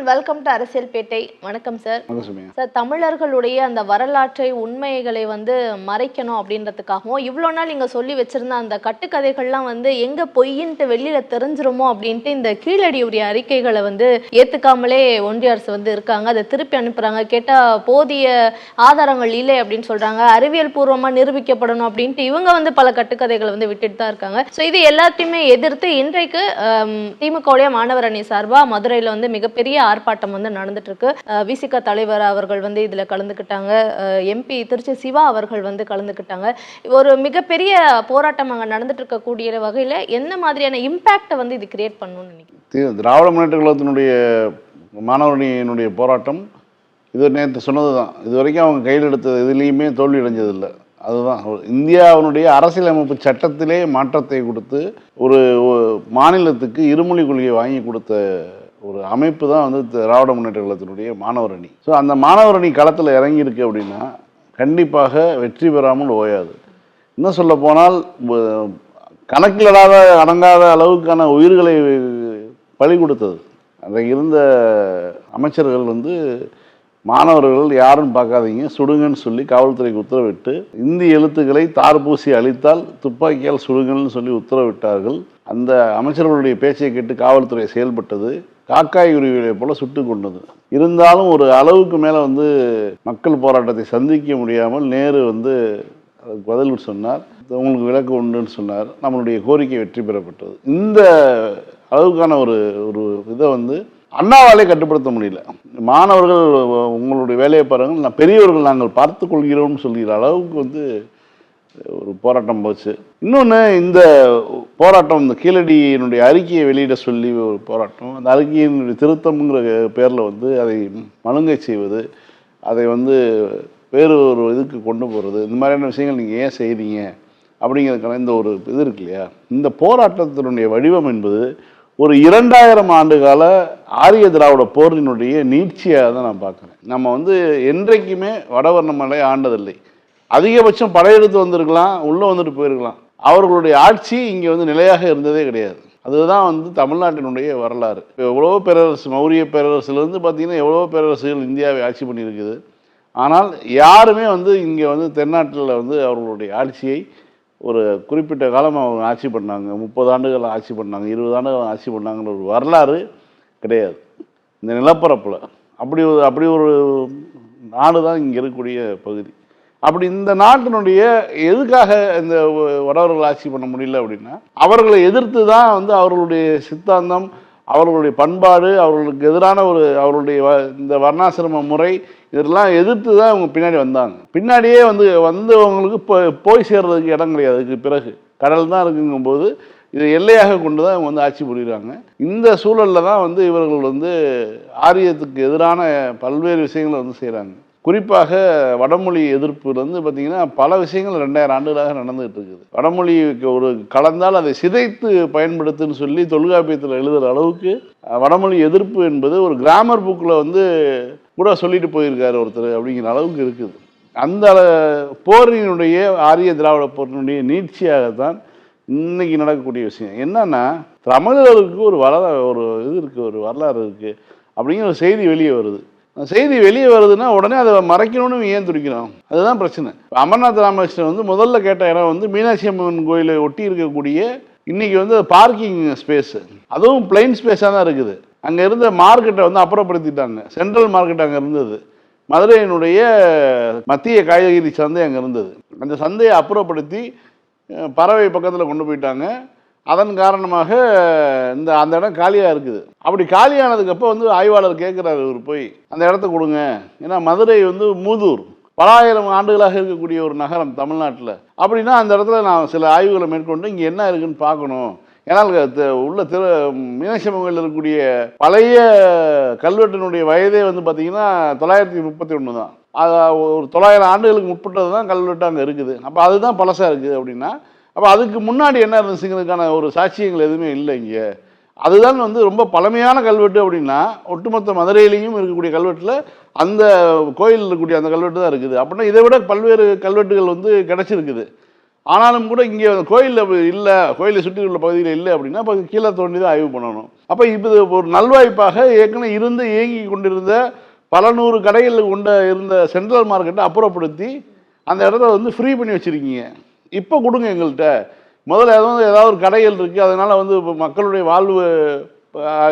And welcome to அரசியல் பேட்டை வணக்கம் sir sir தமிழர்களுடைய அந்த வரலாற்றை உண்மைகளை வந்து மறைக்கணும் அப்படின்றதுக்காகவும் இவ்வளோ நாள் இங்கே சொல்லி வச்சிருந்த அந்த கட்டுக்கதைகள்லாம் வந்து எங்கே பொய்யின்ட்டு வெளியில் தெரிஞ்சிருமோ அப்படின்ட்டு இந்த கீழடி உரிய அறிக்கைகளை வந்து ஏற்றுக்காமலே ஒன்றிய அரசு வந்து இருக்காங்க. அதை திருப்பி அனுப்புகிறாங்க கேட்டால் போதிய ஆதாரங்கள் இல்லை அப்படின்னு சொல்கிறாங்க அறிவியல் பூர்வமாக நிரூபிக்கப்படணும் அப்படின்ட்டு இவங்க வந்து பல கட்டுக்கதைகளை வந்து விட்டுட்டு தான் இருக்காங்க. ஸோ இது எல்லாத்தையுமே எதிர்த்து இன்றைக்கு திமுகவுடைய மாணவர் அணி சார்பாக மதுரையில் வந்து மிகப்பெரிய ஆர்ப்பாட்டம் வந்து நடந்துட்டு இருக்கு விசிக தலைவர் அவர்கள் வந்து இதில் கலந்துக்கிட்டாங்க. எம்பி திருச்சி சிவா அவர்கள் வந்து கலந்துக்கிட்டாங்க. ஒரு மிகப்பெரிய போராட்டம் அங்கே நடந்துட்டு இருக்கக்கூடிய வகையில் என்ன மாதிரியான இம்பேக்டை வந்து இது கிரியேட் பண்ணணும்னு நினைக்கிறேன் திராவிட முன்னேற்ற கழகத்தினுடைய மாணவரணியினுடைய போராட்டம். இது நேற்று சொன்னது தான் இது வரைக்கும் அவங்க கையில் எடுத்த எதுலேயுமே தோல்வி அடைஞ்சதில்லை. அதுதான். இந்தியாவினுடைய அரசியலமைப்பு சட்டத்திலே மாற்றத்தை கொடுத்து ஒரு மாநிலத்துக்கு இருமொழி கொள்கையை வாங்கி கொடுத்த ஒரு அமைப்பு தான் வந்து திராவிட முன்னேற்ற கழகத்தினுடைய மாணவர் அணி ஸோ அந்த மாணவர் அணி களத்தில் இறங்கியிருக்கு அப்படின்னா கண்டிப்பாக வெற்றி பெறாமல் ஓயாது. இன்னும் சொல்ல போனால் கணக்கிலடாத அடங்காத அளவுக்கான உயிர்களை பலி கொடுத்தது. அங்கே இருந்த அமைச்சர்கள் வந்து மாணவர்கள் யாரும் பார்க்காதீங்க சுடுங்கன்னு சொல்லி காவல்துறைக்கு உத்தரவிட்டு இந்தி எழுத்துக்களை தார்பூசி அளித்தால் துப்பாக்கியால் சுடுங்கன்னு சொல்லி உத்தரவிட்டார்கள். அந்த அமைச்சர்களுடைய பேச்சை கேட்டு காவல்துறை செயல்பட்டது. காக்காய் உருவிகளை போல சுட்டு கொண்டது. இருந்தாலும் ஒரு அளவுக்கு மேலே வந்து மக்கள் போராட்டத்தை சந்திக்க முடியாமல் நேரு வந்து பதில் சொன்னார். உங்களுக்கு விளக்கு உண்டுன்னு சொன்னார். நம்மளுடைய கோரிக்கை வெற்றி பெறப்பட்டது. இந்த அளவுக்கான ஒரு ஒரு இதை வந்து அண்ணாவாலே கட்டுப்படுத்த முடியல. மாணவர்கள் உங்களுடைய வேலையை பாருங்கள். நான் பெரியவர்கள் நாங்கள் பார்த்து கொள்கிறோம்னு சொல்கிற அளவுக்கு வந்து ஒரு போராட்டம் போச்சு. இன்னொன்று இந்த போராட்டம் இந்த கீழடியினுடைய அறிக்கையை வெளியிட சொல்லி ஒரு போராட்டம். அந்த அறிக்கையினுடைய திருத்தம்ங்கிற பேரில் வந்து அதை மழுங்கை செய்வது அதை வந்து வேறு ஒரு இதுக்கு கொண்டு போகிறது இந்த மாதிரியான விஷயங்கள் நீங்கள் ஏன் செய்கிறீங்க அப்படிங்கிறதுக்கான இந்த ஒரு இது இருக்கு இல்லையா? இந்த போராட்டத்தினுடைய வடிவம் என்பது ஒரு இரண்டாயிரம் ஆண்டு கால ஆரிய திராவிட போரினுடைய நீட்சியாக தான் நான் பார்க்குறேன். நம்ம வந்து என்றைக்குமே வடவர்ணமலை ஆண்டதில்லை. அதிகபட்சம் படையெடுத்து வந்திருக்கலாம் உள்ளே வந்துட்டு போயிருக்கலாம். அவர்களுடைய ஆட்சி இங்கே வந்து நிலையாக இருந்ததே கிடையாது. அதுதான் வந்து தமிழ்நாட்டினுடைய வரலாறு. இப்போ எவ்வளவோ பேரரசு மௌரிய பேரரசுலேருந்து பார்த்திங்கன்னா எவ்வளோ பேரரசுகள் இந்தியாவை ஆட்சி பண்ணியிருக்குது. ஆனால் யாருமே வந்து இங்கே வந்து தென்னாட்டில் வந்து அவர்களுடைய ஆட்சியை ஒரு குறிப்பிட்ட காலம் அவங்க ஆட்சி பண்ணாங்க. முப்பது ஆண்டுகள் ஆட்சி பண்ணாங்க இருபது ஆண்டுகள் ஆட்சி பண்ணாங்கன்ற ஒரு வரலாறு கிடையாது. இந்த நிலப்பரப்பில். அப்படி ஒரு அப்படி ஒரு நாடு தான் இங்கே இருக்கக்கூடிய பகுதி. அப்படி இந்த நாட்டினுடைய எதுக்காக இந்த வடவர்கள் ஆட்சி பண்ண முடியல அப்படின்னா அவர்களை எதிர்த்து தான் வந்து அவர்களுடைய சித்தாந்தம் அவர்களுடைய பண்பாடு அவர்களுக்கு எதிரான ஒரு அவர்களுடைய வ- இந்த வர்ணாசிரம முறை இதெல்லாம் எதிர்த்து தான் அவங்க பின்னாடி வந்தாங்க. பின்னாடியே வந்து வந்தவங்களுக்கு போ- போய் சேர்றதுக்கு இடம் கிடையாது. அதுக்கு பிறகு கடல் தான் இருக்குங்கும்போது இதை எல்லையாக கொண்டு தான் இவங்க வந்து ஆட்சி புரிகிறாங்க இந்த சூழலில் தான் வந்து இவர்கள் வந்து ஆரியத்துக்கு எதிரான பல்வேறு விஷயங்களை வந்து செய்கிறாங்க குறிப்பாக வடமொழி எதிர்ப்புலேருந்து பார்த்தீங்கன்னா பல விஷயங்கள் ரெண்டாயிரம் ஆண்டுகளாக நடந்துகிட்டு இருக்குது வடமொழிக்கு ஒரு கலந்தால் அதை சிதைத்து பயன்படுத்துன்னு சொல்லி தொல்காப்பியத்தில் எழுதுகிற அளவுக்கு வடமொழி எதிர்ப்பு என்பது ஒரு கிராமர் புக்கில் வந்து கூட சொல்லிட்டு போயிருக்காரு ஒருத்தர் அப்படிங்கிற அளவுக்கு இருக்குது. அந்த போரினுடைய ஆரிய திராவிட போரினுடைய நீட்சியாகத்தான் இன்னைக்கு நடக்கக்கூடிய விஷயம். என்னன்னா தமிழர்களுக்கு ஒரு வரலாறு ஒரு இது இருக்குது ஒரு வரலாறு இருக்குது அப்படிங்கிற ஒரு செய்தி வெளியே வருது. செய்தி வெளியே வருதுன்னா உடனே அதை மறைக்கணும்னு ஏன் துடிக்கிறோம் அதுதான் பிரச்சனை. அமர்நாத் ராமகிருஷ்ணன் வந்து முதல்ல கேட்ட இடம் வந்து மீனாட்சி அம்மன் கோயிலை ஒட்டி இருக்கக்கூடிய இன்னைக்கு வந்து பார்க்கிங் ஸ்பேஸ் அதுவும் பிளைன் ஸ்பேஸாக தான் இருக்குது. அங்கே இருந்த மார்க்கெட்டை வந்து அப்புறப்படுத்திட்டாங்க. சென்ட்ரல் மார்க்கெட் அங்கே இருந்தது. மதுரையினுடைய மத்திய காய்கறி சந்தை அங்கே இருந்தது. அந்த சந்தையை அப்புறப்படுத்தி பறவை பக்கத்தில் கொண்டு போயிட்டாங்க. அதன் காரணமாக இந்த அந்த இடம் காலியாக இருக்குது. அப்படி காலியானதுக்கப்போ வந்து ஆய்வாளர் கேட்குறாரு இவர் போய் அந்த இடத்த கொடுங்க. ஏன்னா மதுரை வந்து மூதூர். பலாயிரம் ஆண்டுகளாக இருக்கக்கூடிய ஒரு நகரம் தமிழ்நாட்டில். அப்படின்னா அந்த இடத்துல நான் சில ஆய்வுகளை மேற்கொண்டு இங்கே என்ன இருக்குன்னு பார்க்கணும். ஏன்னா த- உள்ள திரு மீனாட்சி இருக்கக்கூடிய பழைய கல்வெட்டினுடைய வயதே வந்து பார்த்திங்கன்னா தொள்ளாயிரத்தி முப்பத்தி ஒன்று தான். அது ஒரு தொள்ளாயிரம் ஆண்டுகளுக்கு முற்பட்டது தான் கல்வெட்டு அங்கே இருக்குது. அப்போ அதுதான் பழசாக இருக்குது அப்படின்னா அப்போ அதுக்கு முன்னாடி என்ன இருந்துச்சுங்கிறதுக்கான ஒரு சாட்சியங்கள் எதுவுமே இல்லை இங்கே. அதுதான் வந்து ரொம்ப பழமையான கல்வெட்டு அப்படின்னா ஒட்டுமொத்த மதுரையிலையும் இருக்கக்கூடிய கல்வெட்டில் அந்த கோயில் இருக்கக்கூடிய அந்த கல்வெட்டு தான் இருக்குது. அப்படின்னா இதை விட பல்வேறு கல்வெட்டுகள் வந்து கிடச்சிருக்குது. ஆனாலும் கூட இங்கே கோயிலில் இல்லை கோயிலை சுற்றி உள்ள பகுதியில் இல்லை அப்படின்னா அப்போ கீழே தோண்டி தான் ஆய்வு பண்ணணும். அப்போ இப்போ இது ஒரு நல்வாய்ப்பாக ஏற்கனவே இருந்து இயங்கி கொண்டிருந்த பல நூறு கடைகள் கொண்ட இருந்த சென்ட்ரல் மார்க்கெட்டை அப்புறப்படுத்தி அந்த இடத்த வந்து ஃப்ரீ பண்ணி வச்சுருக்கீங்க. இப்போ கொடுங்க எங்கள்கிட்ட. முதல்ல ஏதாவது ஏதாவது ஒரு கடைகள் இருக்குது அதனால் வந்து இப்போ மக்களுடைய வாழ்வு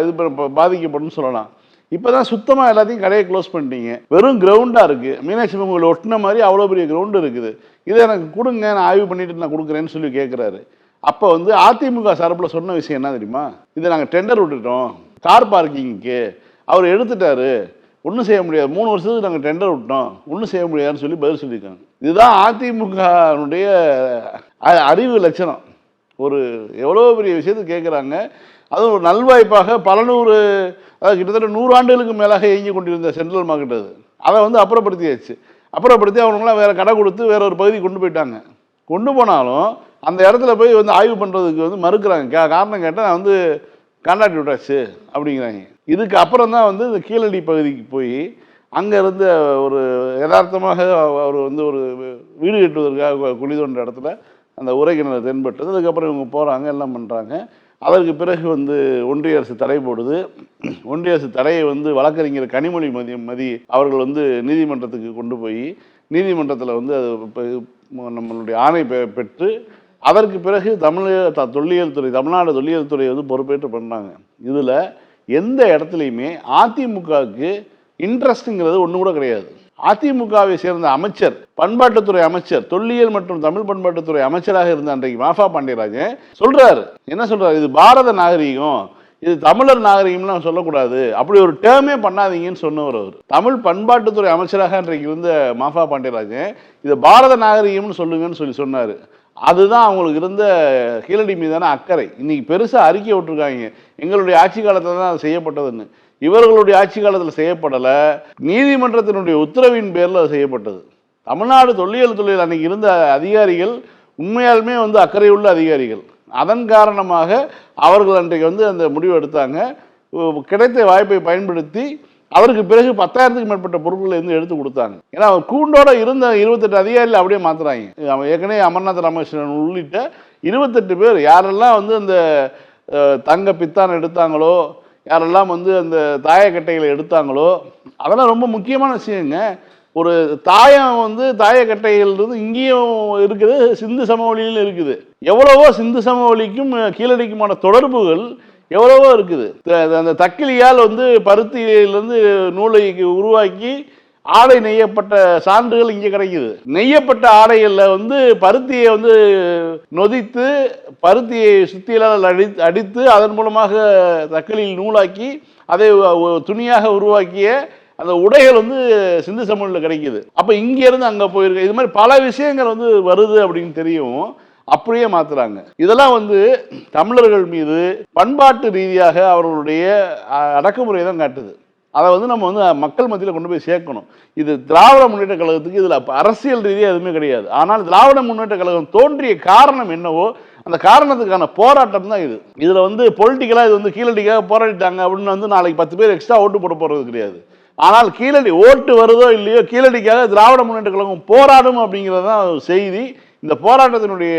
இது ப- ப- பாதிக்கப்படும் சொல்லலாம். இப்போ தான் சுத்தமாக எல்லாத்தையும் கடையை க்ளோஸ் பண்ணிட்டீங்க. வெறும் கிரவுண்டாக இருக்குது மீனாட்சி அம்மன் கோயில் ஒட்டின மாதிரி அவ்வளோ பெரிய கிரவுண்டு இருக்குது. இதை எனக்கு கொடுங்க நான் ஆய்வு பண்ணிட்டு நான் கொடுக்குறேன்னு சொல்லி கேட்குறாரு அப்போ வந்து அதிமுக சார்பில் சொன்ன விஷயம் என்ன தெரியுமா? இதை நாங்கள் டெண்டர் விட்டுட்டோம். கார் பார்க்கிங்க்கு அவர் எடுத்துட்டாரு. ஒன்றும் செய்ய முடியாது. மூணு வருஷத்துக்கு நாங்கள் டெண்டர் விட்டோம். ஒன்றும் செய்ய முடியாதுன்னு சொல்லி பதில் சொல்லியிருக்காங்க. இதுதான் அதிமுகனுடைய அ- அறிவு லட்சணம். ஒரு எவ்வளோ பெரிய விஷயத்தை கேட்குறாங்க அதுவும் ஒரு நல்வாய்ப்பாக பல நூறு அதாவது கிட்டத்தட்ட நூறாண்டுகளுக்கு மேலாக இயங்கி கொண்டிருந்த சென்ட்ரல் மார்க்கெட் அது. அதை வந்து அப்புறப்படுத்தியாச்சு. அப்புறப்படுத்தி அவனுங்களாம் வேறு கடை கொடுத்து வேற ஒரு பகுதி கொண்டு போயிட்டாங்க. கொண்டு போனாலும் அந்த இடத்துல போய் வந்து ஆய்வு பண்ணுறதுக்கு வந்து மறுக்கிறாங்க. கே காரணம் கேட்டால் நான் வந்து கான்ட்ராக்ட் விட்டாச்சு அப்படிங்கிறாங்க. இதுக்கு அப்புறம் தான் வந்து இந்த கீழடி பகுதிக்கு போய் அங்கே இருந்த ஒரு யதார்த்தமாக அவர் வந்து ஒரு வீடு கட்டுவதற்காக குழி தோன்ற இடத்துல அந்த உரைக்கிணறு தென்பட்டது. அதுக்கப்புறம் இவங்க போகிறாங்க எல்லாம் பண்ணுறாங்க அதற்கு பிறகு வந்து ஒன்றிய அரசு தடை போடுது. ஒன்றிய அரசு தடையை வந்து வழக்கறிஞர் கனிமொழி மதி மதி அவர்கள் வந்து நீதிமன்றத்துக்கு கொண்டு போய் நீதிமன்றத்தில் வந்து அது நம்மளுடைய ஆணை பெ- பெற்று அதற்கு பிறகு தமிழக தொல்லியல் துறை தமிழ்நாடு தொல்லியல் துறை வந்து பொறுப்பேற்று பண்ணாங்க. இதில் எந்த இடத்துலையுமே அதிமுகவுக்கு இன்ட்ரெஸ்ட்டுங்கிறது ஒன்று கூட கிடையாது. அதிமுகவை சேர்ந்த அமைச்சர் பண்பாட்டுத்துறை அமைச்சர் தொல்லியல் மற்றும் தமிழ் பண்பாட்டுத்துறை அமைச்சராக இருந்த அன்றைக்கு மாஃபா பாண்டியராஜன் சொல்றாரு. என்ன சொல்றாரு? இது பாரத நாகரீகம் இது தமிழர் நாகரிகம்லாம் சொல்லக்கூடாது. அப்படி ஒரு டேர்மே பண்ணாதீங்கன்னு சொன்னவர் அவர். தமிழ் பண்பாட்டுத்துறை அமைச்சராக அன்றைக்கு இருந்த மாஃபா பாண்டியராஜன் இது பாரத நாகரிகம்னு சொல்லுங்கன்னு சொல்லி சொன்னார். அதுதான் அவங்களுக்கு இருந்த கீழடி மீதான அக்கறை. இன்னைக்கு பெருசாக அறிக்கை விட்டுருக்காங்க. எங்களுடைய ஆட்சி காலத்தில் தான் அது செய்யப்பட்டதுன்னு. இவர்களுடைய ஆட்சி காலத்தில் செய்யப்படலை. நீதிமன்றத்தினுடைய உத்தரவின் பேரில் அது செய்யப்பட்டது. தமிழ்நாடு தொல்லியல் துறையில் அன்னைக்கு இருந்த அதிகாரிகள் உண்மையாலுமே வந்து அக்கறையுள்ள அதிகாரிகள். அதன் காரணமாக அவர்கள் அன்றைக்கு வந்து அந்த முடிவு எடுத்தாங்க. கிடைத்த வாய்ப்பை பயன்படுத்தி அவருக்கு பிறகு பத்தாயிரத்துக்கு மேற்பட்ட பொருட்களை இருந்து எடுத்து கொடுத்தாங்க. ஏன்னா அவர் கூண்டோட இருந்த இருபத்தெட்டு அதிகாரியில் அப்படியே மாத்துறாங்க. அவன் ஏற்கனவே அமர்நாத் ராமகிருஷ்ணன் உள்ளிட்ட இருபத்தெட்டு பேர் யாரெல்லாம் வந்து அந்த தங்க பித்தான் எடுத்தாங்களோ யாரெல்லாம் வந்து அந்த தாயக்கட்டைகளை எடுத்தாங்களோ அதெல்லாம் ரொம்ப முக்கியமான விஷயங்க. ஒரு தாயம் வந்து தாயக்கட்டைகள் இருந்து இங்கேயும் இருக்குது சிந்து சமவெளியிலும் இருக்குது. எவ்வளவோ சிந்து சமவெளிக்கும் கீழடிக்குமான தொடர்புகள் எவ்வளவோ இருக்குது. அந்த தக்கிலியால் வந்து பருத்தியிலிருந்து நூலை உருவாக்கி ஆடை நெய்யப்பட்ட சான்றுகள் இங்கே கிடைக்குது. நெய்யப்பட்ட ஆடைகளில் வந்து பருத்தியை வந்து நொதித்து பருத்தியை சுத்தியலால் அடி அடித்து அதன் மூலமாக தக்கலில் நூலாக்கி அதை துணியாக உருவாக்கிய அந்த உடைகள் வந்து சிந்து சமூகத்தில் கிடைக்குது. அப்போ இங்கேருந்து அங்கே போயிருக்கு. இது மாதிரி பல விஷயங்கள் வந்து வருது அப்படின்னு தெரியும். அப்படியே மாத்துறாங்க. இதெல்லாம் வந்து தமிழர்கள் மீது பண்பாட்டு ரீதியாக அவர்களுடைய அடக்குமுறை அடக்குமுறையை தான் காட்டுது. அதை வந்து நம்ம வந்து மக்கள் மத்தியில் கொண்டு போய் சேர்க்கணும். இது திராவிட முன்னேற்ற கழகத்துக்கு இதில் அரசியல் ரீதியாக எதுவுமே கிடையாது. ஆனால் திராவிட முன்னேற்ற கழகம் தோன்றிய காரணம் என்னவோ அந்த காரணத்துக்கான போராட்டம் தான் இது. இதில் வந்து பொலிட்டிக்கலாக இது வந்து கீழடிக்காக போராடிட்டாங்க அப்படின்னு வந்து நாளைக்கு பத்து பேர் எக்ஸ்ட்ரா ஓட்டு போட போகிறது கிடையாது. ஆனால் கீழடி ஓட்டு வருதோ இல்லையோ கீழடிக்காக திராவிட முன்னேற்ற கழகம் போராடும் அப்படிங்கிறது தான் செய்தி. இந்த போராட்டத்தினுடைய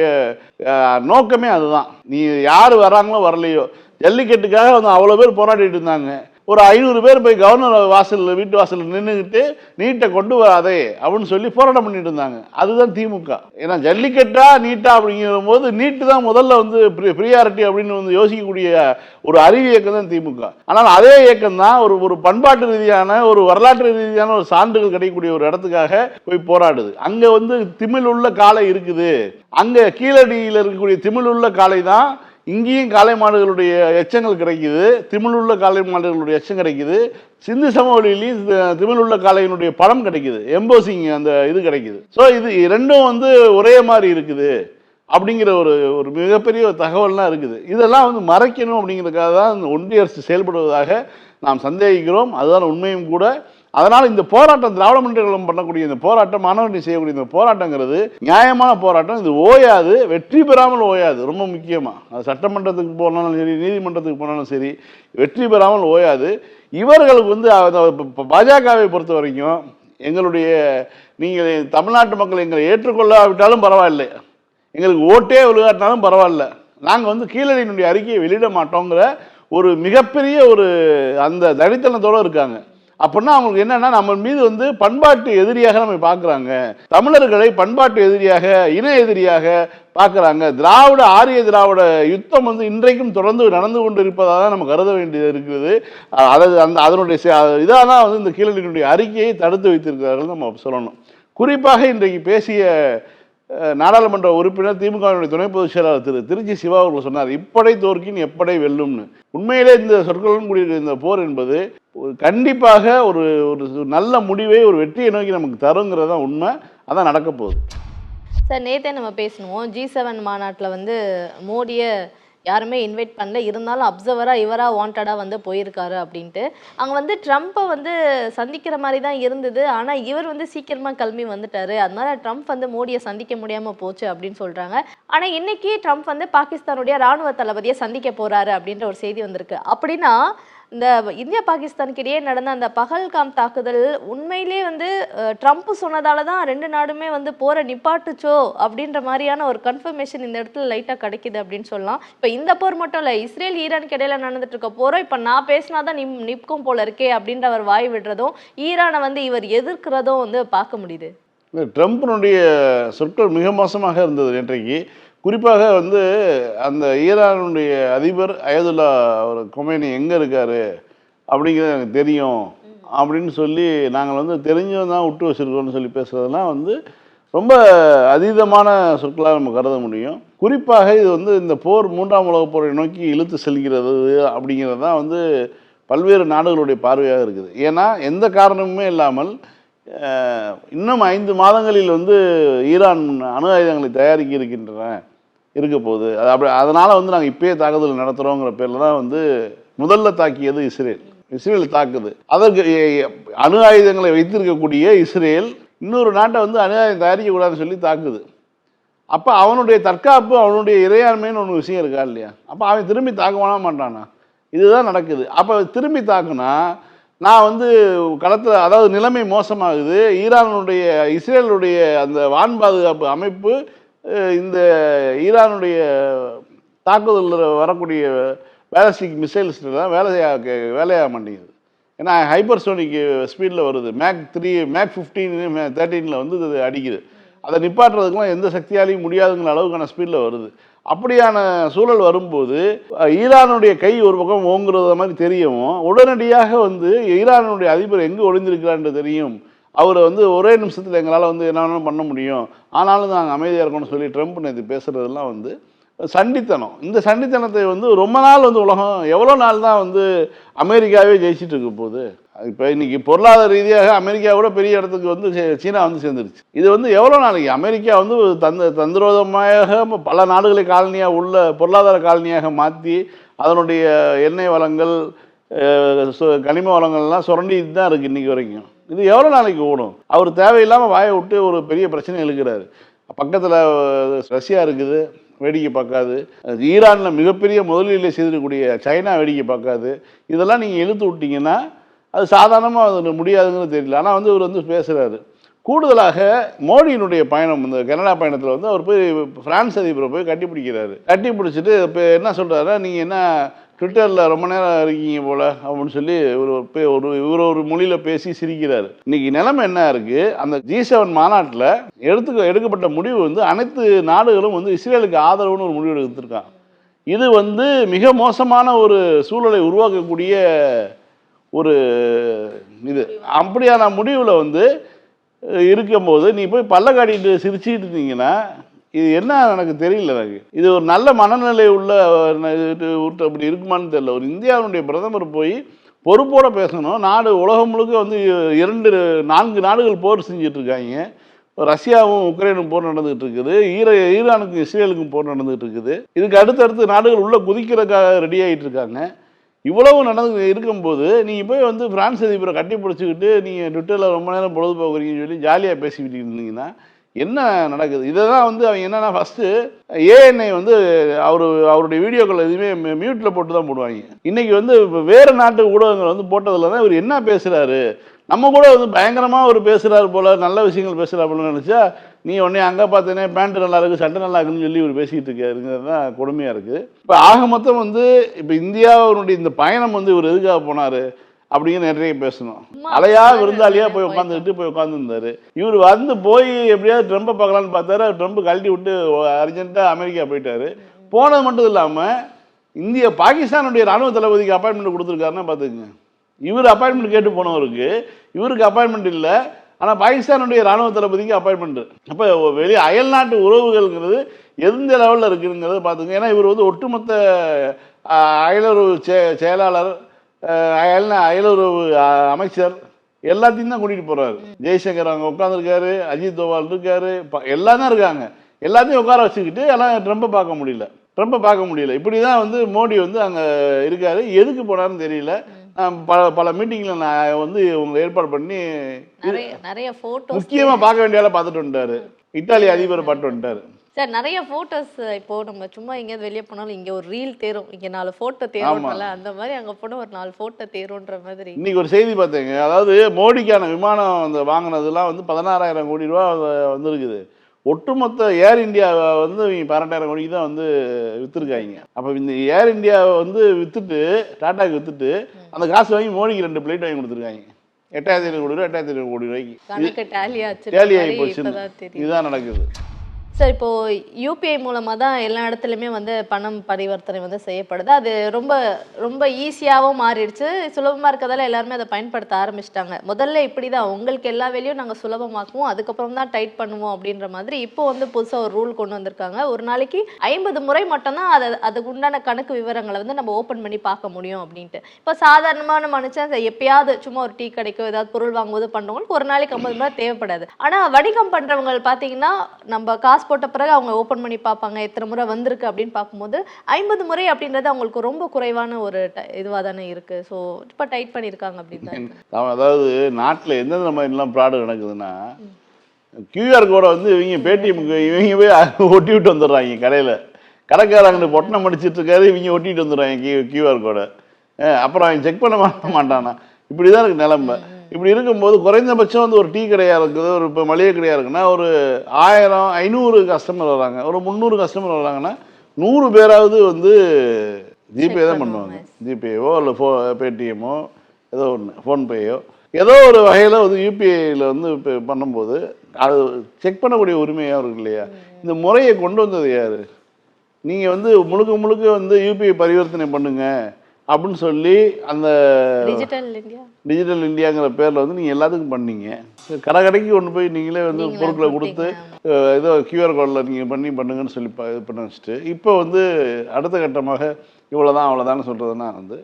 நோக்கமே அதுதான். நீ யார் வராங்களோ வரலையோ ஜல்லிக்கட்டுக்காக வந்து அவ்வளோ பேர் போராடிட்டு இருந்தாங்க. ஒரு ஐநூறு பேர் போய் கவர்னர் வாசலில் வீட்டு வாசலில் நின்றுக்கிட்டு நீட்டை கொண்டு வராதே அப்படின்னு சொல்லி போராட்டம் பண்ணிட்டு இருந்தாங்க. அதுதான் திமுக. ஏன்னா ஜல்லிக்கட்டா நீட்டா அப்படிங்கிற போது நீட்டு தான் முதல்ல வந்து ப்ரியாரிட்டி அப்படின்னு வந்து யோசிக்கக்கூடிய ஒரு அறிவு இயக்கம் தான் திமுக. ஆனால் அதே இயக்கம் தான் ஒரு ஒரு பண்பாட்டு ரீதியான ஒரு வரலாற்று ரீதியான ஒரு சான்றுகள் கிடைக்கக்கூடிய ஒரு இடத்துக்காக போய் போராடுது. அங்கே வந்து திமிழ் உள்ள காளை இருக்குது. அங்கே கீழடியில் இருக்கக்கூடிய திமிழ் உள்ள காளை தான் இங்கேயும் காளை மாடுகளுடைய எச்சங்கள் கிடைக்குது. திமிழுள்ள காளை மாடுகளுடைய எச்சம் கிடைக்குது. சிந்து சமவெளியிலையும் திமிழுள்ள காளையினுடைய படம் கிடைக்குது. எம்போசிங் அந்த இது கிடைக்குது. ஸோ இது ரெண்டும் வந்து ஒரே மாதிரி இருக்குது அப்படிங்கிற ஒரு ஒரு மிகப்பெரிய ஒரு தகவல்லாம் இருக்குது. இதெல்லாம் வந்து மறைக்கணும் அப்படிங்கிறதுக்காக தான் இந்த ஒன்றிய அரசு செயல்படுவதாக நாம் சந்தேகிக்கிறோம். அதுதான் உண்மையும் கூட. அதனால் இந்த போராட்டம் திராவிட முன்னேற்றம் பண்ணக்கூடிய இந்த போராட்டம் மாணவர்கள் செய்யக்கூடிய இந்த போராட்டங்கிறது நியாயமான போராட்டம். இது ஓயாது வெற்றி பெறாமல் ஓயாது ரொம்ப முக்கியமாக அது சட்டமன்றத்துக்கு போனாலும் சரி நீதிமன்றத்துக்கு போனாலும் சரி வெற்றி பெறாமல் ஓயாது. இவர்களுக்கு வந்து பாஜகவை பொறுத்த வரைக்கும் எங்களுடைய நீங்கள் தமிழ்நாட்டு மக்கள் எங்களை ஏற்றுக்கொள்ளாவிட்டாலும் பரவாயில்லை. எங்களுக்கு ஓட்டே விழுகாட்டினாலும் பரவாயில்ல. நாங்கள் வந்து கீழடியினுடைய அறிக்கையை வெளியிட மாட்டோங்கிற ஒரு மிகப்பெரிய ஒரு அந்த தனித்தனத்தோடு இருக்காங்க. அப்படின்னா அவங்களுக்கு என்னன்னா நம்ம மீது வந்து பண்பாட்டு எதிரியாக நம்ம பார்க்குறாங்க. தமிழர்களை பண்பாட்டு எதிரியாக இன எதிரியாக பார்க்குறாங்க. திராவிட ஆரிய திராவிட யுத்தம் வந்து இன்றைக்கும் தொடர்ந்து நடந்து கொண்டு இருப்பதாக தான் நம்ம கருத வேண்டியது இருக்குது. அதாவது அந்த அதனுடைய இதாக தான் வந்து இந்த கீழடியினுடைய அறிக்கையை தடுத்து வைத்திருக்கிறார்கள் நம்ம சொல்லணும். குறிப்பாக இன்றைக்கு பேசிய நாடாளுமன்ற உறுப்பினர் திமுகவினுடைய துணை பொதுச் செயலாளர் திரு திருச்சி சிவா அவர்கள் சொன்னார் இப்படை தோற்கின் எப்படை வெல்லும்னு. உண்மையிலே இந்த சொற்களுடன் கூடிய இந்த போர் என்பது ஒரு கண்டிப்பாக ஒரு ஒரு நல்ல முடிவை ஒரு வெற்றியை நோக்கி நமக்கு தருங்கிறது தான் உண்மை. அதான் நடக்க போகுது. சார் நேத்தே நம்ம பேசணும் ஜி செவன் மாநாட்டில் வந்து மோடியை யாருமே இன்வைட் பண்ணல. இருந்தாலும் அப்சர்வராக இவராக வாண்டடாக வந்து போயிருக்காரு அப்படின்ட்டு. அங்கே வந்து ட்ரம்ப்பை வந்து சந்திக்கிற மாதிரி தான் இருந்தது. ஆனால் இவர் வந்து சீக்கிரமாக கிளம்பி வந்துட்டாரு. அதனால ட்ரம்ப் வந்து மோடியை சந்திக்க முடியாமல் போச்சு அப்படின்னு சொல்கிறாங்க ஆனால் இன்னைக்கு ட்ரம்ப் வந்து பாகிஸ்தானுடைய ராணுவ தளபதியை சந்திக்க போகிறாரு அப்படின்ற ஒரு செய்தி வந்திருக்கு. அப்படின்னா இந்த இந்தியா பாகிஸ்தானுக்கு இடையே நடந்த அந்த பகல்காம் தாக்குதல் உண்மையிலே வந்து ட்ரம்ப் சொன்னதால தான் ரெண்டு நாடுமே வந்து போரை நிப்பாட்டுச்சோ அப்படின்ற மாதிரியான ஒரு கன்ஃபர்மேஷன் இந்த இடத்துல லைட்டாக கிடைக்குது அப்படின்னு சொல்லலாம். இப்போ இந்த போர் மட்டும் இல்லை இஸ்ரேல் ஈரானுக்கு இடையில நடந்துட்டு இருக்க போரை இப்போ நான் பேசினா தான் நிம் நிற்கும் போல இருக்கே அப்படின்ற அவர் வாய் விடுறதும் ஈரானை வந்து இவர் எதிர்க்கிறதும் வந்து பார்க்க முடியுது. இந்த சொற்கள் மிக மோசமாக இருந்தது இன்றைக்கு குறிப்பாக வந்து அந்த ஈரானுடைய அதிபர் அயதுல்லா அவர் கொமேனி எங்கே இருக்கார் அப்படிங்கிறது எனக்கு தெரியும் அப்படின்னு சொல்லி நாங்கள் வந்து தெரிஞ்சவன் தான் விட்டு வச்சுருக்கோம்னு சொல்லி பேசுகிறதுலாம் வந்து ரொம்ப அதீதமான சொற்களாக நம்ம கருத முடியும். குறிப்பாக இது வந்து இந்த போர் மூன்றாம் உலகப் போரை நோக்கி இழுத்து செல்கிறது அப்படிங்கிறது தான் வந்து பல்வேறு நாடுகளுடைய பார்வையாக இருக்குது. ஏன்னா எந்த காரணமுமே இல்லாமல் இன்னும் ஐந்து மாதங்களில் வந்து ஈரான் அணு ஆயுதங்களை தயாரிக்க இருக்கின்றன. இருக்க போகுது அது அப்படி அதனால் வந்து நாங்கள் இப்பயே தாக்குதல் நடத்துகிறோங்கிற பேரில் தான் வந்து முதல்ல தாக்கியது இஸ்ரேல். இஸ்ரேல் தாக்குது. அதற்கு அணு ஆயுதங்களை வைத்திருக்கக்கூடிய இஸ்ரேல் இன்னொரு நாட்டை வந்து அணு ஆயுதம் தயாரிக்கக்கூடாதுன்னு சொல்லி தாக்குது. அப்போ அவனுடைய தற்காப்பு அவனுடைய இறையாண்மைன்னு ஒன்று விஷயம் இருக்கா இல்லையா? அப்போ அவன் திரும்பி தாக்குவானா மாட்டானா? இதுதான் நடக்குது. அப்போ திரும்பி தாக்குனா நான் வந்து களத்தில் அதாவது நிலைமை மோசமாகுது. ஈரானுடைய இஸ்ரேலுடைய அந்த வான் பாதுகாப்பு அமைப்பு இந்த ஈரானுடைய தாக்குதலில் வரக்கூடிய பேலஸ்டிக் மிசைல்ஸ்லாம் வேலையாக வேலையாக மாட்டேங்குது. ஏன்னா ஹைப்பர்சோனிக் ஸ்பீடில் வருது. மேக் த்ரீ மேக் ஃபிஃப்டீன் தேர்ட்டீனில் வந்து இது அடிக்குது. அதை நிப்பாட்டுறதுக்குலாம் எந்த சக்தியாலையும் முடியாதுங்கிற அளவுக்கான ஸ்பீடில் வருது. அப்படியான சூழல் வரும்போது ஈரானுடைய கை ஒரு பக்கம் ஓங்குறது மாதிரி தெரியவும் உடனடியாக வந்து ஈரானுடைய அதிபர் எங்கே ஒளிந்திருக்கிறான்னு தெரியும். அவரை வந்து ஒரே நிமிஷத்தில் எங்களால் வந்து என்ன வேணாலும் பண்ண முடியும். ஆனாலும் நாங்கள் அமைதியாக இருக்கணும்னு சொல்லி ட்ரம்ப் நேற்று பேசுகிறதெல்லாம் வந்து சண்டித்தனம். இந்த சண்டித்தனத்தை வந்து ரொம்ப நாள் வந்து உலகம் எவ்வளோ நாள் தான் வந்து அமெரிக்காவே ஜெயிச்சிட்டு இருக்க போகுது இப்போ இன்னைக்கு பொருளாதார ரீதியாக அமெரிக்கா கூட பெரிய இடத்துக்கு வந்து சீனா வந்து சேர்ந்துருச்சு. இது வந்து எவ்வளோ நாளைக்கு அமெரிக்கா வந்து தந்த தந்திரோதமாக பல நாடுகளை காலனியாக உள்ள பொருளாதார காலனியாக மாற்றி அதனுடைய எண்ணெய் வளங்கள் சு- கனிம வளங்கள்லாம் சுரண்டிட்டு தான் இருக்குது இன்றைக்கி வரைக்கும். இது எவ்வளோ நாளைக்கு ஓடும்? அவர் தேவையில்லாமல் வாயை விட்டு ஒரு பெரிய பிரச்சனை எழுக்கிறாரு பக்கத்தில் ரஷ்யா இருக்குது வேடிக்கை பார்க்காது. ஈரானில் மிகப்பெரிய முதலீடு செய்திருக்கக்கூடிய சைனா வேடிக்கை பார்க்காது. இதெல்லாம் நீங்கள் இழுத்து விட்டீங்கன்னா அது சாதாரணமாக அது முடியாதுங்கிறது தெரியல. ஆனால் வந்து இவர் வந்து பேசுகிறாரு கூடுதலாக மோடியினுடைய பயணம் இந்த கனடா பயணத்தில் வந்து அவர் போய் ஃப்ரான்ஸ் அதிபரை போய் கட்டி பிடிக்கிறாரு கட்டி பிடிச்சிட்டு இப்போ என்ன சொல்கிறாரு நீங்கள் என்ன ட்விட்டரில் ரொம்ப நேரம் இருக்கீங்க போல அப்படின்னு சொல்லி இவர் ஒரு பே- ஒரு இவர் ஒரு மொழியில் பேசி சிரிக்கிறார். இன்னைக்கு நிலைமை என்ன இருக்குது அந்த ஜி செவன் மாநாட்டில் எடுத்துக்க எடுக்கப்பட்ட முடிவு வந்து அனைத்து நாடுகளும் வந்து இஸ்ரேலுக்கு ஆதரவுன்னு ஒரு முடிவு எடுத்திருக்காங்க. இது வந்து மிக மோசமான ஒரு சூழலை உருவாக்கக்கூடிய ஒரு இது. அப்படியான முடிவில் வந்து இருக்கும்போது நீ போய் பல்ல காட்டிட்டு சிரிச்சுட்டு இருந்தீங்கன்னா இது என்ன எனக்கு தெரியல எனக்கு. இது ஒரு நல்ல மனநிலை உள்ள உருட்டு அப்படி இருக்குமான்னு தெரியல. ஒரு இந்தியாவுடைய பிரதமர் போய் பொறுப்போடு பேசணும். நாடு உலகம் முழுக்க வந்து இரண்டு நான்கு நாடுகள் போர் செஞ்சுட்டு இருக்காங்க ரஷ்யாவும் உக்ரைனும் போர் நடந்துகிட்டு இருக்குது ஈர ஈரானுக்கும் இஸ்ரேலுக்கும் போர் நடந்துகிட்டு இருக்குது இதுக்கு அடுத்தடுத்து நாடுகள் உள்ளே குதிக்கிறதுக்காக ரெடி ஆகிட்டு இருக்காங்க இவ்வளவு நடந்து இருக்கும்போது நீங்கள் போய் வந்து பிரான்ஸ் அதிபரை கட்டி பிடிச்சிக்கிட்டு நீங்கள் ட்விட்டரில் ரொம்ப நேரம் பொழுதுபோக்குறீங்கன்னு சொல்லி ஜாலியாக பேசிக்கிட்டு இருந்தீங்கன்னா என்ன நடக்குது? இதை தான் வந்து அவங்க என்னென்னா ஃபஸ்ட்டு ஏஎன்ஐ வந்து அவர் அவருடைய வீடியோக்கள் எதுவுமே மியூட்டில் போட்டு தான் போடுவாங்க. இன்றைக்கி வந்து இப்போ வேறு நாட்டு ஊடகங்கள் வந்து போட்டதில் தான் இவர் என்ன பேசுகிறாரு நம்ம கூட வந்து பயங்கரமாக அவர் பேசுகிறாரு போல் நல்ல விஷயங்கள் பேசுகிறாரு போல நினச்சா நீ உடனே அங்கே பார்த்தேனே பேண்ட்டு நல்லா இருக்குது சட்டை நல்லா இருக்குன்னு சொல்லி இவர் பேசிக்கிட்டு இருக்காருங்கிறது தான் கொடுமையாக இருக்குது இப்போ ஆக மொத்தம் வந்து இப்போ இந்தியாவினுடைய இந்த பயணம் வந்து இவர் எதுக்காக போனார்? அப்படிங்கிற நிறைய பேசணும். அலையா விருந்தாளியா போய் போயிட்டு. உட்காந்துக்கிட்டு போய் உட்காந்துருந்தாரு. இவர் வந்து போய் எப்படியாவது ட்ரம்பை பார்க்கலான்னு பார்த்தாரு. ட்ரம்ப் கழட்டி விட்டு அர்ஜென்ட்டாக அமெரிக்கா போயிட்டாரு. போனது மட்டும் இல்லாமல் இந்திய பாகிஸ்தானுடைய ராணுவ தளபதிக்கு அப்பாயின்மெண்ட் கொடுத்துருக்காருன்னா பார்த்துக்குங்க. இவர் அப்பாயின்மெண்ட் கேட்டு போனவருக்கு இவருக்கு அப்பாயின்மெண்ட் இல்லை. ஆனால் பாகிஸ்தானுடைய ராணுவ தளபதிக்கு அப்பாயின்மெண்ட் அப்போ வெளி அயல்நாட்டு உறவுகள்ங்கிறது எந்த லெவலில் இருக்குங்கிறத பார்த்துங்க ஏன்னா இவர் வந்து ஒட்டுமொத்த அயலுறவு செயலாளர் அயல் அயலுறவு அமைச்சர் எல்லாத்தையும் தான் கூட்டிகிட்டு போகிறாரு ஜெய்சங்கர் அங்கே உட்காந்துருக்காரு அஜித் தோவால் இருக்காரு எல்லாம் தான் இருக்காங்க. எல்லாத்தையும் உட்கார வச்சுக்கிட்டு எல்லாம் ட்ரம்பை பார்க்க முடியல. ட்ரம்பை பார்க்க முடியல. இப்படி தான் வந்து மோடி வந்து அங்கே இருக்காரு. எதுக்கு போனாருன்னு தெரியல. பல பல மீட்டிங்கில் நான் வந்து உங்களை ஏற்பாடு பண்ணி நிறைய நிறைய போட்டோஸ் முக்கியமாக பார்க்க வேண்டிய வேலை பார்த்துட்டு வந்துட்டாரு. இத்தாலி அதிபரை பார்த்து வந்துட்டாரு. சார் நிறைய போட்டோஸ் இப்போ நம்ம சும்மா எங்கேயாவது வெளியே போனாலும் இங்க ஒரு ரீல் தேரும். இங்க நாலு போட்டோ தேரும்ல அந்த மாதிரி அங்க போனா ஒரு நாலு போட்டோ தேரும்ன்ற மாதிரி. இன்னைக்கு ஒரு செய்தி பார்த்தேங்க. அதாவது மோடிக்கான விமானம் அந்த வாங்கினதுலாம் வந்து பதினாறாயிரம் கோடி ரூபா வ- வந்திருக்குது. ஒட்டுமொத்த ஏர் இந்தியா வந்து இவங்க பன்னெண்டாயிரம் கோடிக்கு தான் வந்து விற்றுருக்காங்க அப்போ இந்த ஏர் இந்தியாவை வந்து விற்றுட்டு டாட்டாக்கு விற்றுட்டு அந்த காசு வாங்கி மோடிக்கு ரெண்டு பிளேட் வாங்கி கொடுத்துருக்காங்க. எட்டாயிரத்தி ஐநூறு கோடி ரூபா எட்டாயிரத்தி ஐநூறு கோடி ரூபாய்க்கு. டேலி ஆகி தெரியும் இதுதான் நடக்குது. சார் இப்போது யூபிஐ மூலமாக தான் எல்லா இடத்துலையுமே வந்து பணம் பரிவர்த்தனை வந்து செய்யப்படுது. அது ரொம்ப ரொம்ப ஈஸியாகவும் மாறிடுச்சு. சுலபமாக இருக்கிறதால எல்லாருமே அதை பயன்படுத்த ஆரம்பிச்சிட்டாங்க. முதல்ல இப்படி தான் உங்களுக்கு எல்லா வேலையும் நாங்கள் சுலபமாக்குவோம். அதுக்கப்புறம் தான் டைட் பண்ணுவோம் அப்படின்ற மாதிரி இப்போ வந்து புதுசாக ஒரு ரூல் கொண்டு வந்திருக்காங்க. ஒரு நாளைக்கு ஐம்பது முறை மட்டும்தான் அதை அதுக்கு உண்டான கணக்கு விவரங்களை வந்து நம்ம ஓப்பன் பண்ணி பார்க்க முடியும் அப்படின்ட்டு. இப்போ சாதாரணமான மனுஷன் எப்பயாவது சும்மா ஒரு டீ கடைக்கோ ஏதாவது பொருள் வாங்குவது பண்ணுறவங்களுக்கு ஒரு நாளைக்கு ஐம்பது முறை தேவைப்படாது. ஆனால் வணிகம் பண்ணுறவங்க பார்த்தீங்கன்னா நம்ம காசு போட்ட பிறகு அவங்க ஓப்பன் பண்ணி பார்ப்பாங்க எத்தனை முறை வந்திருக்கு அப்படின்னு பார்க்கும்போது ஐம்பது முறை அப்படின்றது அவங்களுக்கு ரொம்ப குறைவான ஒரு இதுவாக தானே இருக்கு. ஸோ இப்போ டைட் பண்ணியிருக்காங்க அப்படின்னு அவன் அதாவது நாட்டில் எந்தெந்த மாதிரிலாம் ப்ராடு நடக்குதுன்னா கியூஆர் கோடை வந்து இவங்க பேடிஎம்க்கு இவங்க போய் ஒட்டி விட்டு வந்துடுறாங்க கடையில். கடைக்காரங்க பொட்டணம் அடிச்சிட்டு இருக்காரு இவங்க ஒட்டிட்டு வந்துடுறாங்க கியூ கியூஆர் கோடை அப்புறம் அவன் செக் பண்ண மாட்ட மாட்டானா? இப்படி தான் இருக்கு நிலமை. இப்படி இருக்கும்போது குறைந்தபட்சம் வந்து ஒரு டீ கடையாக இருக்குது ஒரு இப்போ மளிகை கடையாக இருக்குன்னா ஒரு ஆயிரம் ஐநூறு கஸ்டமர் வராங்க. ஒரு முந்நூறு கஸ்டமர் வராங்கன்னா நூறு பேராவது வந்து ஜிபே தான் பண்ணுவாங்க. ஜிபேவோ இல்லை ஃபோ பேடிஎம்மோ ஏதோ ஒன்று ஃபோன்பேயோ ஏதோ ஒரு வகையில் வந்து யூபிஐயில் வந்து இப்போ பண்ணும்போது அது செக் பண்ணக்கூடிய உரிமையாக இருக்கு இல்லையா? இந்த முறையை கொண்டு வந்தது யார்? நீங்கள் வந்து முழுக்க முழுக்க வந்து யூபிஐ பரிவர்த்தனை பண்ணுங்க. அப்படின்னு சொல்லி அந்த டிஜிட்டல் இந்தியா டிஜிட்டல் இந்தியாங்கிற பேரில் வந்து நீங்கள் எல்லாத்துக்கும் பண்ணீங்க. கடை கடைக்கு கொண்டு போய் நீங்களே வந்து பொருட்களை கொடுத்து ஏதோ கியூஆர் கோடில் நீங்கள் பண்ணி பண்ணுங்கன்னு சொல்லி இது பண்ண வச்சுட்டு இப்போ வந்து அடுத்த கட்டமாக இவ்வளோதான் அவ்வளோதான்னு சொல்கிறதுனா வந்து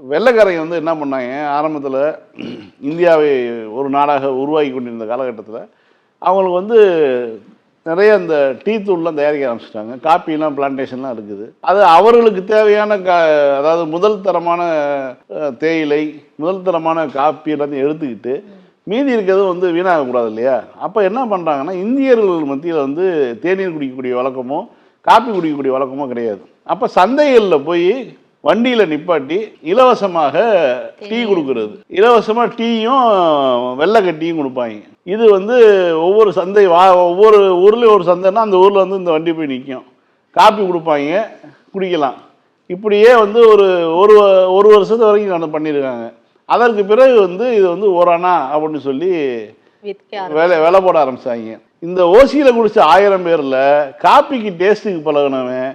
வெள்ளைக்காரங்க வந்து என்ன பண்ணாங்க ஆரம்பத்தில் இந்தியாவை ஒரு நாடாக உருவாக்கி கொண்டிருந்த காலகட்டத்தில் அவங்களுக்கு வந்து நிறைய இந்த டீ தூள்லாம் தயாரிக்க ஆரம்பிச்சிட்டாங்க. காப்பிலாம் பிளான்டேஷன்லாம் இருக்குது. அது அவர்களுக்கு தேவையான கா அதாவது முதல் தரமான தேயிலை முதல் தரமான காப்பி எல்லாத்தையும் எடுத்துக்கிட்டு மீதி இருக்கிறது வந்து வீணாகக்கூடாது இல்லையா? அப்போ என்ன பண்ணுறாங்கன்னா இந்தியர்கள் மத்தியில் வந்து தேநீர் குடிக்கக்கூடிய வழக்கமோ காப்பி குடிக்கக்கூடிய வழக்கமோ கிடையாது. அப்போ சந்தைகளில் போய் வண்டியில் நிப்பாட்டி இலவசமாக டீ கொடுக்கறது. இலவசமாக டீயும் வெள்ளை டீயும் கொடுப்பாங்க. இது வந்து ஒவ்வொரு சந்தை வா ஒவ்வொரு ஊர்லேயும் ஒரு சந்தைன்னா அந்த ஊரில் வந்து இந்த வண்டி போய் நிற்கும் காப்பி கொடுப்பாங்க குடிக்கலாம். இப்படியே வந்து ஒரு ஒரு ஒரு வருஷத்து வரைக்கும் நான் பண்ணியிருக்காங்க அதற்கு பிறகு வந்து இது வந்து ஓரானா அப்படின்னு சொல்லி வேலை வேலை போட ஆரம்பிச்சாங்க. இந்த ஓசியில் குடிச்ச ஆயிரம் பேரில் காப்பிக்கு டேஸ்ட்டுக்கு பழகினவன்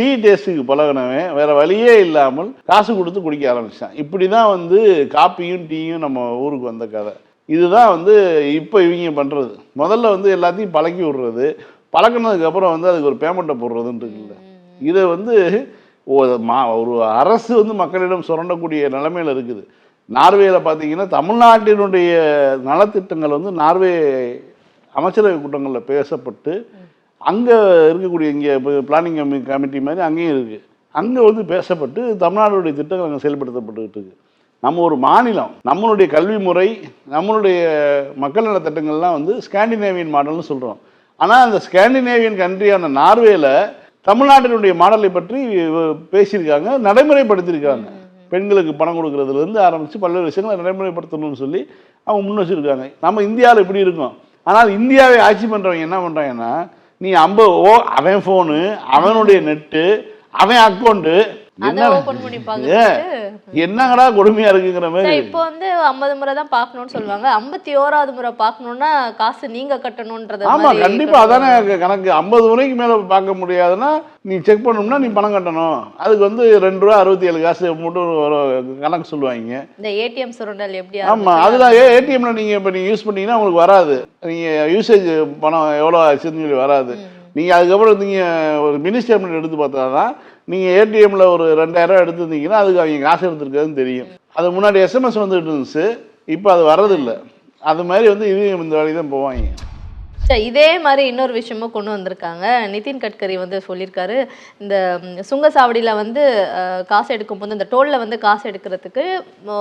டீ டேஸ்ட்டுக்கு பழகினவன் வேற வழியே இல்லாமல் காசு கொடுத்து குடிக்க ஆரம்பிச்சான். இப்படி தான் வந்து காப்பியும் டீயும் நம்ம ஊருக்கு வந்த கதை. இதுதான் வந்து இப்போ இவங்க பண்ணுறது முதல்ல வந்து எல்லாத்தையும் பழக்கி விடுறது பழக்கினதுக்கப்புறம் வந்து அதுக்கு ஒரு பேமெண்ட்டை போடுறதுன்னு இருக்குல்ல. இதை வந்து ஒரு மா ஒரு அரசு வந்து மக்களிடம் சுரண்டக்கூடிய நிலைமையில் இருக்குது. நார்வேயில் பார்த்தீங்கன்னா தமிழ்நாட்டினுடைய நலத்திட்டங்கள் வந்து நார்வே அமைச்சரவை கூட்டங்களில் பேசப்பட்டு அங்கே இருக்கக்கூடிய இங்கே பிளானிங் கமி கமிட்டி மாதிரி அங்கேயும் இருக்குது அங்கே வந்து பேசப்பட்டு தமிழ்நாடுடைய திட்டங்கள் அங்கே செயல்படுத்தப்பட்டுக்கிட்டு இருக்கு. நம்ம ஒரு மாநிலம் நம்மளுடைய கல்வி முறை நம்மளுடைய மக்கள் நல திட்டங்கள்லாம் வந்து ஸ்காண்டினேவியன் மாடல்னு சொல்கிறோம் ஆனால் அந்த ஸ்காண்டினேவியன் கண்ட்ரியான நார்வேல தமிழ்நாட்டினுடைய மாடலை பற்றி பேசியிருக்காங்க நடைமுறைப்படுத்தியிருக்காங்க. பெண்களுக்கு பணம் கொடுக்கறதுலேருந்து ஆரம்பித்து பல்வேறு விஷயங்களை நடைமுறைப்படுத்தணும்னு சொல்லி அவங்க முன் வச்சிருக்காங்க நம்ம இந்தியாவில் இப்படி இருக்கோம். ஆனால் இந்தியாவை ஆட்சி பண்ணுறவங்க என்ன பண்ணுறாங்கன்னா நீ ஐம்பது ஓ அவன் ஃபோனு அவனுடைய நெட்டு அவன் அக்கௌண்ட்டு என்னங்கடா கொடுமையா இருக்குங்கிற மாதிரி. இப்போ வந்து ஐம்பது முறை தான் பார்க்கணும்னு சொல்லுவாங்க. ஐம்பத்தி ஓராவது முறை பார்க்கணும்னா காசு நீங்க கட்டணும்ன்றது ஆமா கண்டிப்பா அதானே கணக்கு. ஐம்பது முறைக்கு மேல பார்க்க முடியாதுன்னா நீ செக் பண்ணணும்னா நீ பணம் கட்டணும். அதுக்கு வந்து ரெண்டு ரூபா அறுபத்தி ஏழு காசு மட்டும் கணக்கு சொல்லுவாங்க. இந்த ஏடிஎம் சுரண்டல் எப்படி ஆமா அதுல ஏடிஎம்ல நீங்க இப்ப நீங்க யூஸ் பண்ணீங்கன்னா உங்களுக்கு வராது. நீங்க யூசேஜ் பணம் எவ்வளவு ஆச்சுன்னு சொல்லி வராது. நீங்க அதுக்கப்புறம் நீங்க ஒரு மினி ஸ்டேட்மெண்ட் எடுத்து பார்த்தாதான் நீங்கள் ஏடிஎம்மில் ஒரு ரெண்டாயிரம் ரூபாய் எடுத்திருந்தீங்கன்னா அதுக்கு அவங்க காசு எடுத்திருக்காதுன்னு தெரியும். அது முன்னாடி எஸ்எம்எஸ் வந்துட்டு இருந்துச்சு இப்போ அது வர்றதில்லை. அது மாதிரி வந்து இதையும் இந்த வேலைக்கு தான் போவாங்க. இதே மாதிரி இன்னொரு விஷயமும் கொண்டு வந்திருக்காங்க. நிதின் கட்கரி வந்து சொல்லியிருக்காரு இந்த சுங்கசாவடியில் வந்து காசு காசு எடுக்கும்போது இந்த டோலில் வந்து காசு எடுக்கிறதுக்கு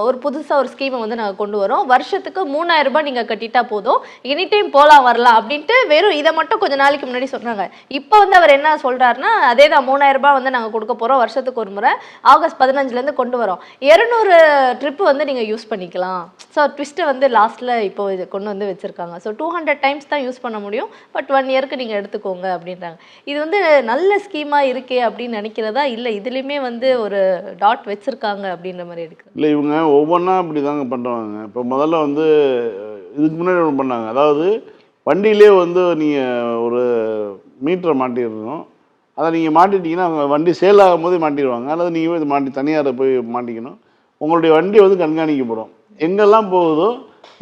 ஒரு புதுசாக ஒரு ஸ்கீமை வந்து நாங்கள் கொண்டு வரோம். வருஷத்துக்கு மூணாயிரம் ரூபாய் நீங்கள் கட்டிட்டா போதும். எனி டைம் போகலாம் வரலாம் அப்படின்ட்டு வெறும் இதை மட்டும் கொஞ்சம் நாளைக்கு முன்னாடி சொன்னாங்க. இப்போ வந்து அவர் என்ன சொல்கிறாருன்னா அதே தான் மூணாயிரம் ரூபாய் வந்து நாங்கள் கொடுக்க போகிறோம் வருஷத்துக்கு ஒரு முறை. ஆகஸ்ட் பதினஞ்சுலேருந்து கொண்டு வரோம். இரநூறு ட்ரிப்பு வந்து நீங்கள் யூஸ் பண்ணிக்கலாம். ஸோ ட்விஸ்ட்டை வந்து லாஸ்ட்டில் இப்போ இது கொண்டு வந்து வச்சுருக்காங்க. ஸோ டூ ஹண்ட்ரட் டைம்ஸ் தான் யூஸ் பண்ண முடியும். பட் ஒன் இயருக்கு நீங்கள் எடுத்துக்கோங்க அப்படின்றாங்க. இது வந்து நல்ல ஸ்கீமாக இருக்கே அப்படின்னு நினைக்கிறதா? இல்லை இதுலேயுமே வந்து ஒரு டாட் வச்சுருக்காங்க அப்படின்ற மாதிரி இருக்குது இல்லை இவங்க ஒவ்வொன்றா இப்படி தாங்க பண்ணுறாங்க இப்போ முதல்ல வந்து இதுக்கு முன்னாடி ஒன்று பண்ணாங்க. அதாவது வண்டியிலே வந்து நீங்கள் ஒரு மீட்டரை மாட்டிடணும். அதை நீங்கள் மாட்டிட்டீங்கன்னா அவங்க வண்டி சேல் ஆகும்போதே மாட்டிடுவாங்க. அல்லது நீங்கள் போய் இது மாட்டி தனியாரை போய் மாட்டிக்கணும். உங்களுடைய வண்டி வந்து கண்காணிக்கப்படும். எங்கெல்லாம் போகுதோ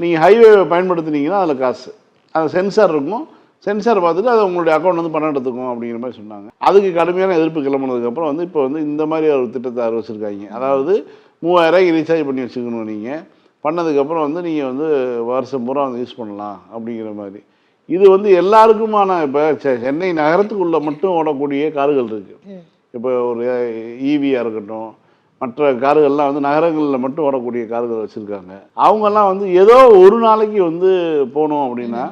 நீங்கள் ஹைவே பயன்படுத்துனீங்கன்னா அதில் காசு. அது சென்சார் இருக்கும். சென்சார் பார்த்துட்டு அது உங்களுடைய அக்கௌண்ட் வந்து பணம் எடுத்துக்கும் அப்படிங்கிற மாதிரி சொன்னாங்க. அதுக்கு கடுமையான எதிர்ப்பு கிளம்புனதுக்கப்புறம் வந்து இப்போ வந்து இந்த மாதிரி ஒரு திட்டத்தை அறிவிச்சிருக்காங்க. அதாவது மூவாயிரம் ரீசார்ஜ் பண்ணி வச்சுக்கணும் நீங்கள் பண்ணதுக்கப்புறம் வந்து நீங்கள் வந்து வருஷம் பூரா வந்து யூஸ் பண்ணலாம் அப்படிங்கிற மாதிரி. இது வந்து எல்லாருக்குமான இப்போ சென்னை நகரத்துக்குள்ளே மட்டும் ஓடக்கூடிய கார்கள் இருக்குது இப்போ ஒரு ஈவியாக இருக்கட்டும் மற்ற கார்கள்லாம் வந்து நகரங்களில் மட்டும் ஓடக்கூடிய கார்கள் வச்சுருக்காங்க. அவங்கெல்லாம் வந்து ஏதோ ஒரு நாளைக்கு வந்து போகணும் அப்படின்னா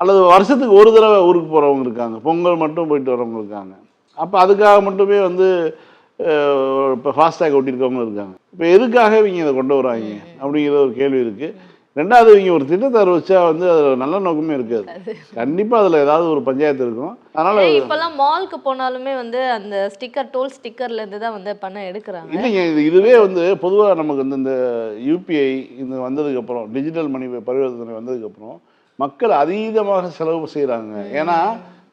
அல்லது வருஷத்துக்கு ஒரு தடவை ஊருக்கு போகிறவங்க இருக்காங்க. பொங்கல் மட்டும் போயிட்டு வரவங்க இருக்காங்க. அப்போ அதுக்காக மட்டுமே வந்து இப்போ ஃபாஸ்டேக் ஒட்டியிருக்கவங்க இருக்காங்க. இப்போ எதுக்காக இவங்க இதை கொண்டு வராங்க? அப்படிங்கிற ஒரு கேள்வி இருக்குது ரெண்டாவது இவங்க ஒரு திட்டத்தை அறிவிச்சா வந்து அதில் நல்ல நோக்கமே இருக்காது. கண்டிப்பாக அதில் ஏதாவது ஒரு பஞ்சாயத்து இருக்கும். அதனால் இப்போல்லாம் மால்க்கு போனாலுமே வந்து அந்த ஸ்டிக்கர் டோல் ஸ்டிக்கர்ல இருந்து தான் வந்து பணம் எடுக்கிறாங்க. இல்லைங்க இது இதுவே வந்து பொதுவாக நமக்கு வந்து இந்த யூபிஐ இந்த வந்ததுக்கப்புறம் டிஜிட்டல் மணி பரிவர்த்தனை வந்ததுக்கப்புறம் மக்கள் அதீதமாக செலவு செய்கிறாங்க ஏன்னா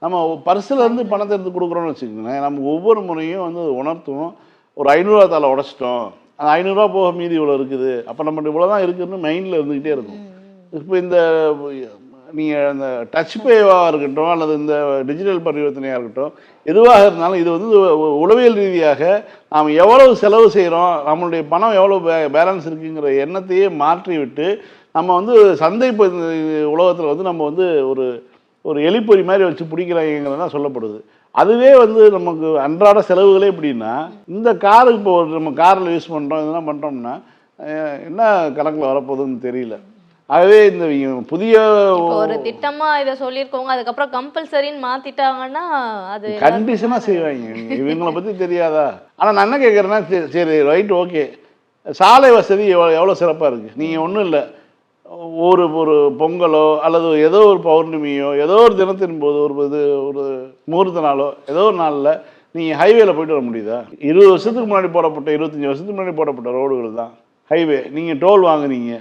நம்ம பர்ஸில் இருந்து பணத்தை எடுத்து கொடுக்குறோம்னு வச்சுக்கோங்களேன் நம்ம ஒவ்வொரு முறையும் வந்து அது உணர்த்தும் ஒரு ஐநூறுரூவா தாளை உடச்சிட்டோம். அந்த ஐநூறுரூவா போக மீதி இவ்வளோ இருக்குது. அப்போ நம்ம இவ்வளோ தான் இருக்குதுன்னு மைண்டில் இருந்துக்கிட்டே இருக்கும். இப்போ இந்த நீங்கள் அந்த டச் பேவாக இருக்கட்டும் அல்லது இந்த டிஜிட்டல் பரிவர்த்தனையாக இருக்கட்டும் எதுவாக இருந்தாலும் இது வந்து உளவியல் ரீதியாக நாம் எவ்வளவு செலவு செய்கிறோம் நம்மளுடைய பணம் எவ்வளோ பே பேலன்ஸ் இருக்குங்கிற எண்ணத்தையே மாற்றி விட்டு நம்ம வந்து சந்தை உலகத்தில் வந்து நம்ம வந்து ஒரு ஒரு எலிப்பொறி மாதிரி வச்சு பிடிக்கிறாங்கிறது தான் சொல்லப்படுது. அதுவே வந்து நமக்கு அன்றாட செலவுகளே எப்படின்னா இந்த காரு இப்போ நம்ம காரில் யூஸ் பண்ணுறோம் இதெல்லாம் பண்ணுறோம்னா என்ன கணக்கில் வரப்போகுதுன்னு தெரியல. ஆகவே இந்த புதிய ஒரு திட்டமா இதை சொல்லியிருக்கவங்க அதுக்கப்புறம் கம்பல்சரின்னு மாத்திட்டாங்கன்னா அது கண்டிஷனாக செய்வாங்க. இவங்கள பற்றி தெரியாதா? ஆனால் நான் என்ன கேட்குறேன்னா சரி, சரி ரைட் ஓகே. சாலை வசதி எவ்வளோ எவ்வளோ சிறப்பாக இருக்குது நீங்கள் ஒன்றும் இல்லை. ஒரு ஒரு பொங்கலோ அல்லது ஏதோ ஒரு பௌர்ணமியோ ஏதோ ஒரு தினத்தின் போது ஒரு இது ஒரு முகூர்த்த நாளோ ஏதோ ஒரு நாளில் நீங்கள் ஹைவேல போயிட்டு வர முடியுதா? இருபது வருஷத்துக்கு முன்னாடி போடப்பட்ட இருபத்தஞ்சி வருஷத்துக்கு முன்னாடி போடப்பட்ட ரோடுகள் தான். ஹைவே நீங்கள் டோல் வாங்குனீங்க.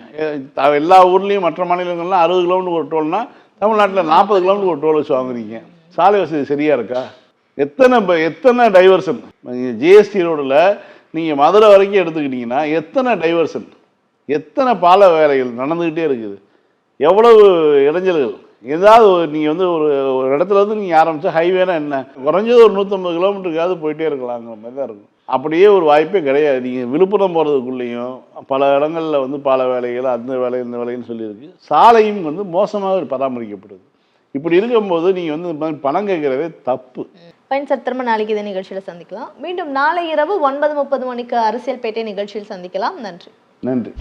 எல்லா ஊர்லேயும் மற்ற மாநிலங்கள்லாம் அறுபது கிலோமீட்டர் ஒரு டோல்னா தமிழ்நாட்டில் நாற்பது கிலோமீட்டர் ஒரு டோல் வச்சு வாங்குறீங்க சாலை வசதி சரியாக இருக்கா? எத்தனை ப- எத்தனை டைவர்ஷன் ஜிஎஸ்டி ரோடில் நீங்கள் மதுரை வரைக்கும் எடுத்துக்கிட்டிங்கன்னா எத்தனை டைவர்ஷன் எத்தனை பால வேலைகள் நடந்துக்கிட்டே இருக்குது. எவ்வளவு இடைஞ்சல்கள். ஏதாவது நீங்கள் வந்து ஒரு ஒரு இடத்துல இருந்து நீங்கள் ஆரம்பித்தா ஹைவேனா என்ன? குறைஞ்சது ஒரு நூற்றம்பது கிலோமீட்டருக்காவது போயிட்டே இருக்கலாங்கிற மாதிரி தான் இருக்கும். அப்படியே ஒரு வாய்ப்பே கிடையாது. நீங்கள் விழுப்புரம் போகிறதுக்குள்ளேயும் பல இடங்களில் வந்து பால வேலைகள் அந்த வேலை இந்த வேலைன்னு சொல்லியிருக்கு. சாலையும் வந்து மோசமாக பராமரிக்கப்படுது. இப்படி இருக்கும்போது நீங்கள் வந்து இந்த மாதிரி பணம் கேட்குறதே தப்பு. பயன் சார் திரும்ப நாளைக்கு இதே நிகழ்ச்சியில சந்திக்கலாம். மீண்டும் நாளை இரவு ஒன்பது முப்பது மணிக்கு அரசியல் பேட்டை நிகழ்ச்சியில் சந்திக்கலாம். நன்றி. நன்றி.